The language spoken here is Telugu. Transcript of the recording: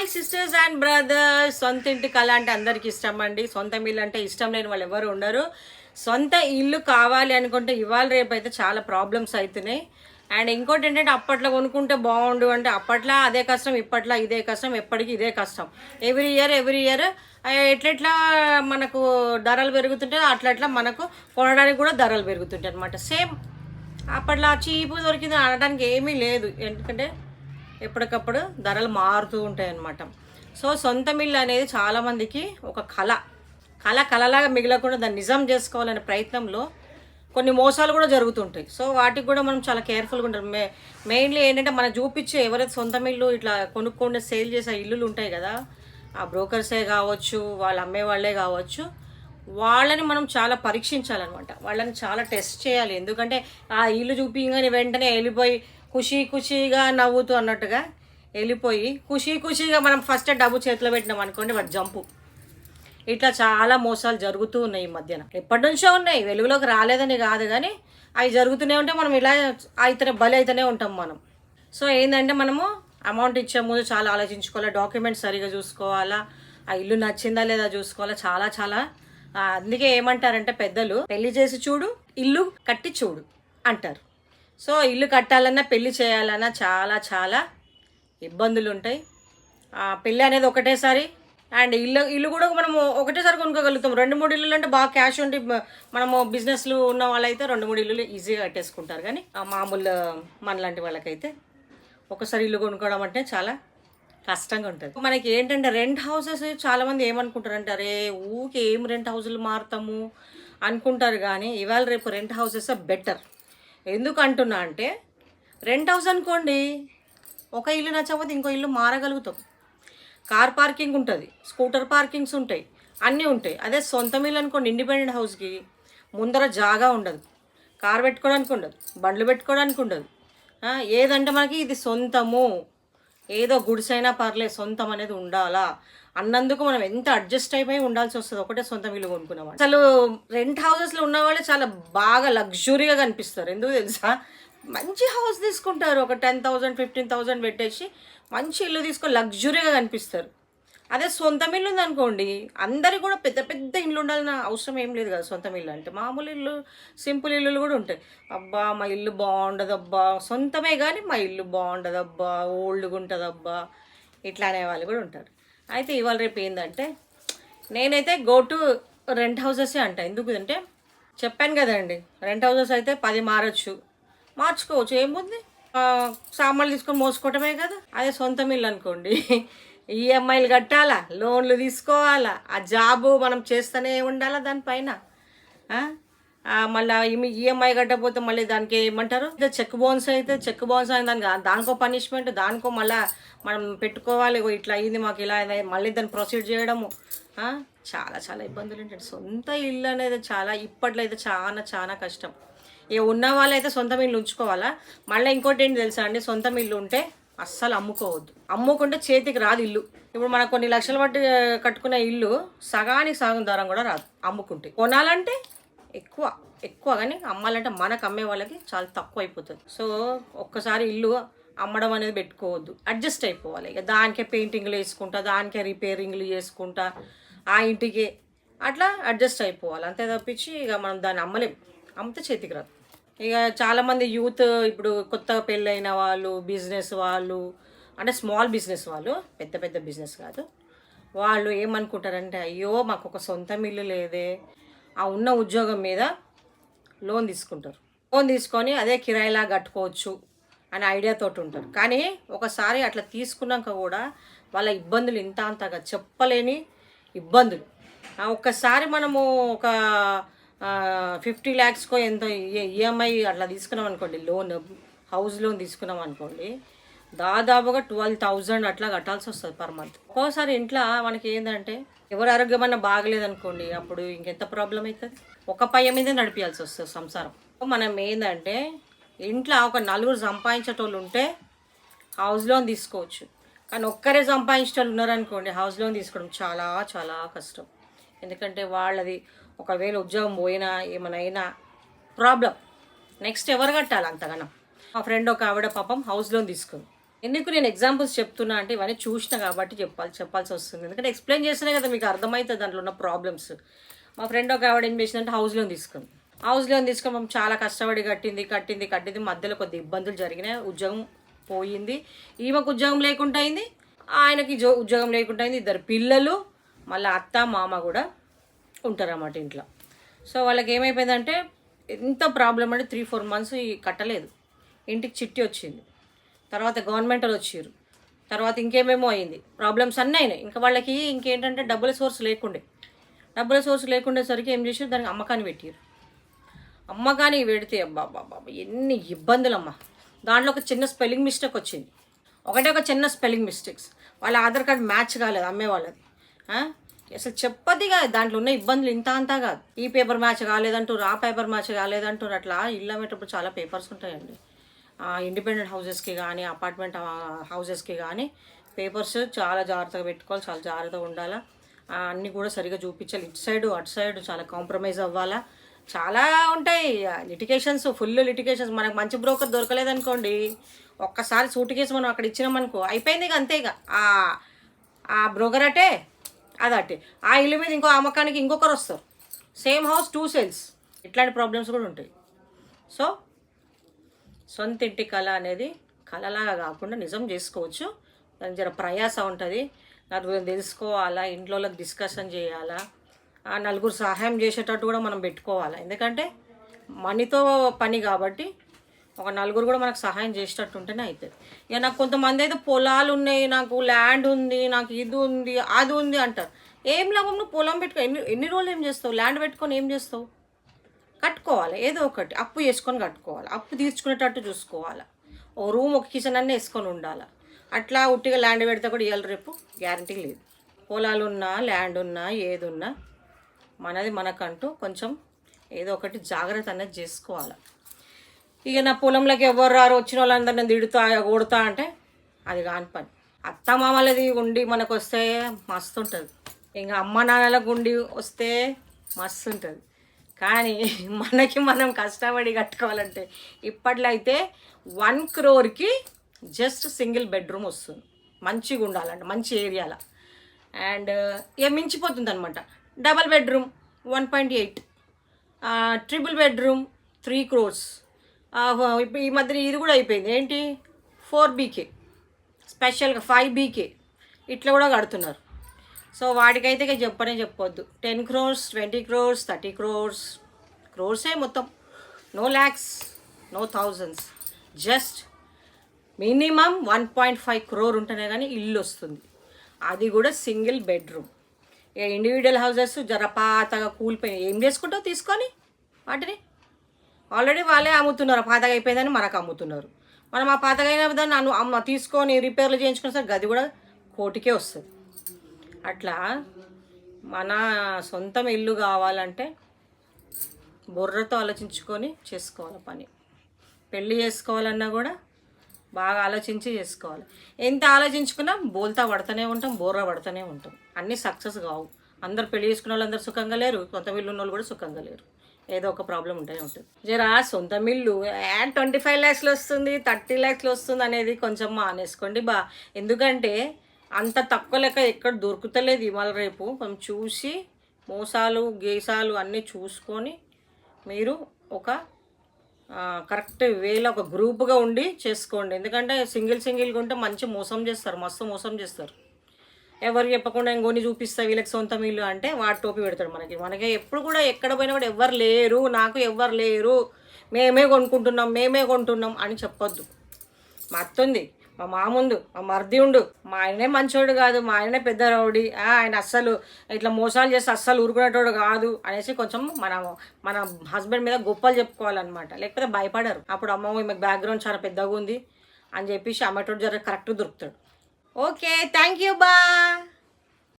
Hi sisters and brothers. సొంత ఇంటి కళ అంటే అందరికి ఇష్టం అండి. సొంత ఇల్లు అంటే ఇష్టం లేని వాళ్ళు ఎవరు ఉండరు. సొంత ఇల్లు కావాలి అనుకుంటే ఇవాళ రేపు అయితే చాలా ప్రాబ్లమ్స్ అవుతున్నాయి అండ్ ఇంకోటి ఏంటంటే అప్పట్లో కొనుక్కుంటే బాగుండు అంటే అప్పట్లో అదే కష్టం ఇప్పట్లో ఇదే కష్టం ఎప్పటికీ ఇదే కష్టం. ఎవ్రీ ఇయర్ ఎవ్రీ ఇయర్ ఎట్లెట్లా మనకు ధరలు పెరుగుతుంటే అట్లా మనకు కొనడానికి కూడా ధరలు పెరుగుతుంటాయి అనమాట సేమ్ అప్పట్లో చీపు దొరికింది అనడానికి ఏమీ లేదు. ఎందుకంటే ఎప్పటికప్పుడు ధరలు మారుతూ ఉంటాయి అన్నమాట సో సొంత మిల్లు అనేది చాలామందికి ఒక కళ. కళ కళలాగా మిగలకుండా దాన్ని నిజం చేసుకోవాలనే ప్రయత్నంలో కొన్ని మోసాలు కూడా జరుగుతుంటాయి. సో వాటికి కూడా మనం చాలా కేర్ఫుల్గా ఉంటాం మే మెయిన్లీ ఏంటంటే మనకు చూపించే ఎవరైతే సొంత మిల్లు ఇట్లా కొనుక్కొని సేల్ చేసే ఇల్లులు ఉంటాయి కదా ఆ బ్రోకర్సే కావచ్చు వాళ్ళు అమ్మే వాళ్ళే కావచ్చు వాళ్ళని మనం చాలా పరీక్షించాలన్నమాట. వాళ్ళని చాలా టెస్ట్ చేయాలి. ఎందుకంటే ఆ ఇల్లు చూపించగానే వెంటనే వెళ్ళిపోయి ఖుషీ ఖుషీగా నవ్వుతూ అన్నట్టుగా వెళ్ళిపోయి ఖుషీ ఖుషీగా మనం ఫస్ట్ డబ్బు చేతిలో పెట్టినాం అనుకోండి వాడు జంపు ఇట్లా చాలా మోసాలు జరుగుతూ ఉన్నాయి ఈ మధ్యన. ఎప్పటి నుంచో ఉన్నాయి వెలుగులోకి రాలేదని కాదు కానీ అవి జరుగుతూనే ఉంటే మనం ఇలా అయితేనే బలి అయితేనే ఉంటాం మనం. సో ఏంటంటే మనము అమౌంట్ ఇచ్చే ముందు చాలా ఆలోచించుకోవాలి డాక్యుమెంట్స్ సరిగా చూసుకోవాలా ఆ ఇల్లు నచ్చిందా లేదా చూసుకోవాలా చాలా చాలా అందుకే ఏమంటారంటే పెద్దలు పెళ్ళి చేసి చూడు ఇల్లు కట్టి చూడు అంటారు. సో ఇల్లు కట్టాలన్నా పెళ్ళి చేయాలన్నా చాలా చాలా ఇబ్బందులు ఉంటాయి పెళ్ళి అనేది ఒకటేసారి అండ్ ఇల్లు ఇల్లు కూడా మనము ఒకటేసారి కొనుక్కోగలుగుతాం. రెండు మూడు ఇల్లులు అంటే బాగా క్యాష్ ఉండి మనము బిజినెస్లు ఉన్న వాళ్ళైతే రెండు మూడు ఇల్లులు ఈజీగా కట్టేసుకుంటారు. కానీ మామూలు మనలాంటి వాళ్ళకైతే ఒకసారి ఇల్లు కొనుక్కోవడం అంటే చాలా కష్టంగా ఉంటుంది. మనకి ఏంటంటే రెంట్ హౌసెస్ చాలామంది ఏమనుకుంటారంటే అరే ఊకే ఏం రెంట్ హౌసులు మారుతాము? అనుకుంటారు. కానీ ఇవాళ రేపు రెంట్ హౌసెస్ బెటర్. ఎందుకు అంటున్నా అంటే రెంట్ హౌస్ అనుకోండి ఒక ఇల్లు నచ్చకపోతే ఇంకో ఇల్లు మారగలుగుతాం. కార్ పార్కింగ్ ఉంటుంది స్కూటర్ పార్కింగ్స్ ఉంటాయి అన్నీ ఉంటాయి. అదే సొంత ఇల్లు అనుకోండి ఇండిపెండెంట్ హౌస్కి ముందర జాగా ఉండదు. కార్ పెట్టుకోవడానికి ఉండదు బండ్లు పెట్టుకోవడానికి ఉండదు. ఏదంటే మనకి ఇది సొంతము. ఏదో గుడిసైనా పర్లేదు సొంతం అనేది ఉండాలా? అన్నందుకు మనం ఎంత అడ్జస్ట్ అయిపోయి ఉండాల్సి వస్తుంది ఒకటే సొంతం ఇల్లు కొనుక్కున్నాం అసలు రెంట్ హౌసెస్లో ఉన్న వాళ్ళు చాలా బాగా లగ్జురీగా కనిపిస్తారు. ఎందుకు తెలుసా? మంచి హౌస్ తీసుకుంటారు. ఒక టెన్ థౌజండ్ ఫిఫ్టీన్ థౌజండ్ పెట్టేసి మంచి ఇల్లు తీసుకొని లగ్జురీగా కనిపిస్తారు. అదే సొంతం ఇల్లు ఉందనుకోండి అందరికి కూడా పెద్ద పెద్ద ఇల్లు ఉండాలన్న అవసరం ఏం లేదు కదా సొంతం ఇల్లు. అంటే మామూలు ఇల్లు సింపుల్ ఇల్లులు కూడా ఉంటాయి. అబ్బా మా ఇల్లు బాగుండదబ్బా. సొంతమే కానీ మా ఇల్లు బాగుండదబ్బా ఓల్డ్గా ఉంటుందబ్బా. ఇట్లా అనే వాళ్ళు కూడా ఉంటారు. అయితే ఇవాళ రేపు ఏంటంటే నేనైతే గో టు రెంట్ హౌసెసే అంట. ఎందుకు అంటే చెప్పాను కదండి రెంట్ హౌసెస్ అయితే పది మారచ్చు. మార్చుకోవచ్చు ఏముంది? సామాన్లు తీసుకొని మోసుకోవటమే కదా. అదే సొంతం ఇల్లు అనుకోండి. ఈఎంఐలు కట్టాలా? లోన్లు తీసుకోవాలా? ఆ జాబు మనం చేస్తూనే ఉండాలా దానిపైన? మళ్ళీ ఈఎంఐ కట్టకపోతే మళ్ళీ దానికి ఏమంటారు? ఇదే చెక్ బౌన్స్ అయితే చెక్ బౌన్స్ అయిన దానికి దానికో పనిష్మెంట్ దానికో మళ్ళీ మనం పెట్టుకోవాలి. ఇట్లా అయింది మాకు ఇలా అయింది మళ్ళీ దాన్ని ప్రొసీడ్ చేయడము. చాలా చాలా ఇబ్బందులు ఉంటాయి. సొంత ఇల్లు అనేది చాలా ఇప్పట్లో అయితే చాలా చాలా కష్టం. ఇక ఉన్న వాళ్ళైతే సొంతం ఇల్లు ఉంచుకోవాలా? మళ్ళీ ఇంకోటి ఏంటి తెలుసా అండి? సొంతం ఇల్లు ఉంటే అస్సలు అమ్ముకోవద్దు. అమ్ముకుంటే చేతికి రాదు ఇల్లు. ఇప్పుడు మనకు కొన్ని లక్షలు పట్టి కట్టుకునే కట్టుకున్న ఇల్లు సగానికి సగం దారం కూడా రాదు అమ్ముకుంటే. కొనాలంటే ఎక్కువ ఎక్కువ కానీ అమ్మాలంటే మనకు అమ్మే వాళ్ళకి చాలా తక్కువ అయిపోతుంది. సో ఒక్కసారి ఇల్లు అమ్మడం అనేది పెట్టుకోవద్దు. అడ్జస్ట్ అయిపోవాలి. ఇక దానికే పెయింటింగ్లు వేసుకుంటా దానికే రిపేరింగ్లు చేసుకుంటా ఆ ఇంటికి అట్లా అడ్జస్ట్ అయిపోవాలి. అంతే తప్పించి ఇక మనం దాన్ని అమ్మలేం. అమ్మితే చేతికి రాదు. ఇక చాలామంది యూత్ ఇప్పుడు కొత్తగా పెళ్ళైన వాళ్ళు బిజినెస్ వాళ్ళు అంటే స్మాల్ బిజినెస్ వాళ్ళు పెద్ద పెద్ద బిజినెస్ కాదు. వాళ్ళు ఏమనుకుంటారంటే అయ్యో మాకు ఒక సొంతం ఇల్లు లేదే. ఆ ఉన్న ఉద్యోగం మీద లోన్ తీసుకుంటారు. లోన్ తీసుకొని అదే కిరాయిలా కట్టుకోవచ్చు అనే ఐడియాతో ఉంటారు. కానీ ఒకసారి అట్లా తీసుకున్నాక కూడా వాళ్ళ ఇబ్బందులు ఇంత అంతగా చెప్పలేని ఇబ్బందులు. ఒక్కసారి మనము ఒక ఫిఫ్టీ ల్యాక్స్కో ఎంతో ఈఎంఐ అట్లా తీసుకున్నాం అనుకోండి లోన్ హౌస్ లోన్ తీసుకున్నాం అనుకోండి దాదాపుగా ట్వెల్వ్ థౌజండ్ అట్లా కట్టాల్సి వస్తుంది పర్ మంత్ ఒక్కోసారి ఇంట్లో మనకి ఏంటంటే ఎవరు ఆరోగ్యం అన్నా బాగలేదనుకోండి అప్పుడు ఇంకెంత ప్రాబ్లం అవుతుంది ఒక పయ్య మీదే నడిపించాల్సి వస్తుంది సంసారం. మనం ఏంటంటే ఇంట్లో ఒక నలుగురు సంపాదించేటోళ్ళు ఉంటే హౌస్ లోన్ తీసుకోవచ్చు. కానీ ఒక్కరే సంపాదించేటోళ్ళు ఉన్నారనుకోండి హౌస్ లోన్ తీసుకోవడం చాలా చాలా కష్టం. ఎందుకంటే వాళ్ళది ఒకవేళ ఉద్యోగం పోయినా ఏమైనా అయినా ప్రాబ్లం నెక్స్ట్ ఎవరు కట్టాలి అంతగానం? మా ఫ్రెండ్ ఒక ఆవిడ పాపం హౌస్ లోన్ తీసుకుంది. ఎందుకు నేను ఎగ్జాంపుల్స్ చెప్తున్నా అంటే ఇవన్నీ చూసిన కాబట్టి చెప్పాలి చెప్పాల్సి వస్తుంది. ఎందుకంటే ఎక్స్ప్లెయిన్ చేస్తేనే కదా మీకు అర్థమవుతుంది దాంట్లో ఉన్న ప్రాబ్లమ్స్ మా ఫ్రెండ్ ఒక ఆవిడ ఏం చేసిందంటే హౌస్ లోన్ తీసుకుంది. హౌస్ లోన్ తీసుకొని మేము చాలా కష్టపడి కట్టింది కట్టింది కట్టింది. మధ్యలో కొద్ది ఇబ్బందులు జరిగినాయి. ఉద్యోగం పోయింది. ఈమెకు ఉద్యోగం లేకుండా అయింది. ఆయనకి జో ఉద్యోగం లేకుండా అయింది. ఇద్దరు పిల్లలు మళ్ళీ అత్త మామ కూడా ఉంటారన్నమాట ఇంట్లో. సో వాళ్ళకి ఏమైపోయిందంటే ఎంత ప్రాబ్లం అంటే త్రీ ఫోర్ మంత్స్ కట్టలేదు. ఇంటికి చిట్టి వచ్చింది. తర్వాత గవర్నమెంట్ వాళ్ళు వచ్చారు. తర్వాత ఇంకేమేమో అయింది. ప్రాబ్లమ్స్ అన్నీ అయినాయి. ఇంకా వాళ్ళకి ఇంకేంటంటే డబ్బుల సోర్స్ లేకుండే. డబ్బుల సోర్స్ లేకుండేసరికి ఏం చేశారు? దానికి అమ్మకాన్ని పెట్టారు. అమ్మకానికి పెడితే అబ్బా అబ్బా ఎన్ని ఇబ్బందులు అమ్మా దాంట్లో ఒక చిన్న స్పెల్లింగ్ మిస్టేక్ వచ్చింది. ఒకటే ఒక చిన్న స్పెల్లింగ్ మిస్టేక్స్ వాళ్ళ ఆధార్ కార్డ్ మ్యాచ్ కాలేదు అమ్మే వాళ్ళది. అసలు చెప్పది కాదు. దాంట్లో ఉన్న ఇబ్బందులు ఇంత అంతా కాదు. ఈ పేపర్ మ్యాచ్ కాలేదంటారు ఆ పేపర్ మ్యాచ్ కాలేదంటారు అట్లా ఇల్లు అమ్మేటప్పుడు చాలా పేపర్స్ ఉంటాయండి. ఇండిపెండెంట్ హౌసెస్కి కానీ అపార్ట్మెంట్ హౌసెస్కి కానీ పేపర్స్ చాలా జాగ్రత్తగా పెట్టుకోవాలి చాలా జాగ్రత్తగా ఉండాలా. అన్నీ కూడా సరిగా చూపించాలి. ఇటు సైడ్ అటు సైడ్ చాలా కాంప్రమైజ్ అవ్వాలా. చాలా ఉంటాయి. లిటికేషన్స్ ఫుల్ లిటికేషన్స్ మనకు మంచి బ్రోకర్ దొరకలేదనుకోండి ఒక్కసారి సూట్ కేసు మనం అక్కడ ఇచ్చినామనుకో అయిపోయింది ఇక అంతే ఇక. ఆ ఆ బ్రోకర్ అటే అదటే ఆ ఇల్లు మీద ఇంకో అమ్మకానికి ఇంకొకరు వస్తారు. Same house two sales. ఇట్లాంటి ప్రాబ్లమ్స్ కూడా ఉంటాయి. సో సొంత ఇంటి కళ అనేది కళలాగా కాకుండా నిజం చేసుకోవచ్చు. దానికి జర ప్రయాస ఉంటుంది. నలుగురు తెలుసుకోవాలా? ఇంట్లో డిస్కషన్ చేయాలా? ఆ నలుగురు సహాయం చేసేటట్టు కూడా మనం పెట్టుకోవాలా? ఎందుకంటే మనీతో పని కాబట్టి ఒక నలుగురు కూడా మనకు సహాయం చేసేటట్టు ఉంటేనే అవుతుంది ఇక నాకు కొంతమంది అయితే పొలాలు ఉన్నాయి నాకు ల్యాండ్ ఉంది నాకు ఇది ఉంది అది ఉంది అంటారు. ఏం లాభం? నువ్వు పొలం పెట్టుకో. ఎన్ని ఎన్ని రోజులు ఏం చేస్తావు? ల్యాండ్ పెట్టుకొని ఏం చేస్తావు? కట్టుకోవాలి. ఏదో ఒకటి. అప్పు చేసుకొని కట్టుకోవాలి. అప్పు తీర్చుకునేటట్టు చూసుకోవాలి. ఓ రూమ్ ఒక కిచెన్ అన్నీ వేసుకొని ఉండాలి. అట్లా ఉట్టిగా ల్యాండ్ పెడితే కూడా ఇవాళ రేపు గ్యారంటీ లేదు. పొలాలు ఉన్నా ల్యాండ్ ఉన్నా ఏది ఉన్నా మనది మనకంటూ కొంచెం ఏదో ఒకటి జాగ్రత్త అనేది చేసుకోవాలి. ఇక నా పొలంలోకి ఎవరు రారు? వచ్చిన వాళ్ళందరినీ నేను తిడుతా కొడతా అంటే అది కాని పని. అత్త మామలది ఉండి మనకు వస్తే మస్తు ఉంటుంది. ఇంకా అమ్మ నాన్నలకు ఉండి వస్తే మస్తు ఉంటుంది. కానీ మనకి మనం కష్టపడి కట్టుకోవాలంటే ఇప్పట్లో అయితే వన్ క్రోర్కి జస్ట్ సింగిల్ బెడ్రూమ్ వస్తుంది. మంచిగా ఉండాలంట మంచి ఏరియాలో. అండ్ ఇక మించిపోతుంది అనమాట double bedroom one point eight. Triple bedroom three crores. ఇప్పుడు ఈ మధ్య ఇది కూడా అయిపోయింది. ఏంటి? Four BK. స్పెషల్గా ఫైవ్ బీకే. ఇట్లా కూడా కడుతున్నారు. సో వాటికైతే ఇక చెప్పనే చెప్పొద్దు. Ten crores twenty crores thirty crores క్రోర్సే మొత్తం. No lakhs no thousands just minimum one point five crore ఉంటేనే కానీ ఇల్లు వస్తుంది. అది కూడా సింగిల్ బెడ్రూమ్ ఇక ఇండివిజువల్ హౌసెస్ జరపాతగా కూలిపోయినాయి ఏం చేసుకుంటావు తీసుకొని? వాటిని? ఆల్రెడీ వాళ్ళే అమ్ముతున్నారు. పాతగా అయిపోయిందని మనకు అమ్ముతున్నారు. మనం ఆ పాతగా అయిన దాన్ని నన్ను అమ్మ తీసుకొని రిపేర్లు చేయించుకున్న సార్ గది కూడా కోటికే వస్తుంది. అట్లా మన సొంతం ఇల్లు కావాలంటే బుర్రతో ఆలోచించుకొని చేసుకోవాలి పని. పెళ్ళి చేసుకోవాలన్నా కూడా బాగా ఆలోచించి చేసుకోవాలి. ఎంత ఆలోచించుకున్నా బోల్తా పడుతూనే ఉంటాం బోర్ర పడుతూనే ఉంటాం. అన్నీ సక్సెస్ కావు. అందరు పెళ్ళి చేసుకున్న వాళ్ళు అందరు సుఖంగా లేరు కొంత మిల్లు ఉన్న వాళ్ళు కూడా సుఖంగా లేరు. ఏదో ఒక ప్రాబ్లం ఉంటూనే ఉంటుంది. జరా సొంత మిల్లు ట్వంటీ ఫైవ్ ల్యాక్స్లో వస్తుంది థర్టీ ల్యాక్స్లో వస్తుంది అనేది కొంచెం మానేసుకోండి బా. ఎందుకంటే అంత తక్కువ లెక్క ఎక్కడ దొరుకుతలేదు ఇవాళ రేపు. మనం చూసి మోసాలు గేసాలు అన్నీ చూసుకొని మీరు ఒక కరెక్ట్ వేలో ఒక గ్రూప్గా ఉండి చేసుకోండి. ఎందుకంటే సింగిల్ సింగిల్గా ఉంటే మంచి మోసం చేస్తారు మస్తు మోసం చేస్తారు. ఎవరు చెప్పకుండా ఇంకొని చూపిస్తా వీళ్ళకి సొంతం ఇల్లు అంటే వాడు టోపీ పెడతాడు మనకి. మనకి ఎప్పుడు కూడా ఎక్కడ పోయినా కూడా ఎవరు లేరు నాకు ఎవరు లేరు మేమే కొనుక్కుంటున్నాం మేమే కొంటున్నాం అని చెప్పొద్దు. మత్తుంది. మా మాముందు మా మర్ది ఉండు మా ఆయనే మంచోడు కాదు మా ఆయనే పెద్ద రౌడీ. ఆయన అస్సలు ఇట్లా మోసాలు చేస్తే అస్సలు ఊరుకునేటోడు కాదు అనేసి కొంచెం మన మన హస్బెండ్ మీద గొప్పలు చెప్పుకోవాలన్నమాట. లేకపోతే భయపడరు. అప్పుడు అమ్మ మీకు బ్యాక్గ్రౌండ్ చాలా పెద్దగా ఉంది అని చెప్పేసి అమ్మటోడు జర కరెక్ట్ దొరుకుతాడు. ఓకే థ్యాంక్ యూ బా.